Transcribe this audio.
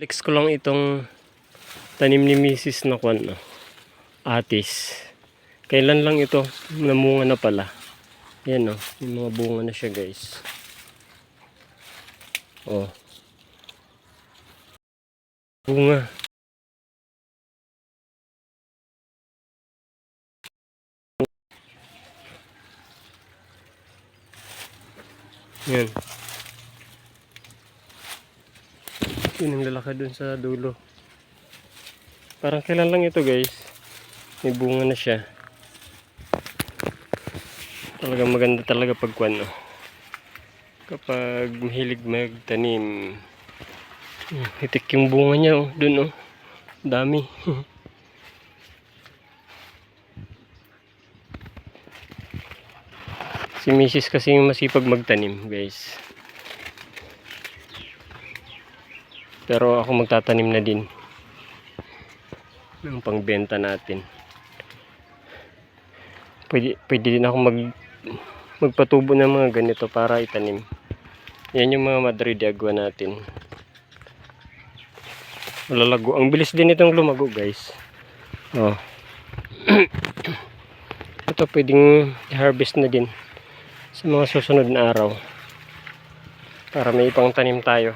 Flex ko lang itong tanim ni Mrs. na kwan, no? Atis. Kailan lang ito? Namunga na pala. Yan, no? Yung mga bunga na siya, guys. Oh. Bunga. Yan. Yun ang lalaki dun sa dulo. Parang kailan lang ito guys. May bunga na siya. Talagang maganda talaga pag kwan, no? Kapag mahilig magtanim. Hmm, Hitik yung bunga niya oh. Dun oh. Dami. si Mrs. kasi yung masipag magtanim guys. Pero ako magtatanim na din ng pangbenta natin. Pwede, pwede din ako mag magpatubo ng mga ganito para itanim. Yan yung mga Madrid agwa natin. Malalago. Ang bilis din itong lumago guys. Oh. Ito pwedeng i-harvest na din sa mga susunod na araw. Para may ipang tanim tayo.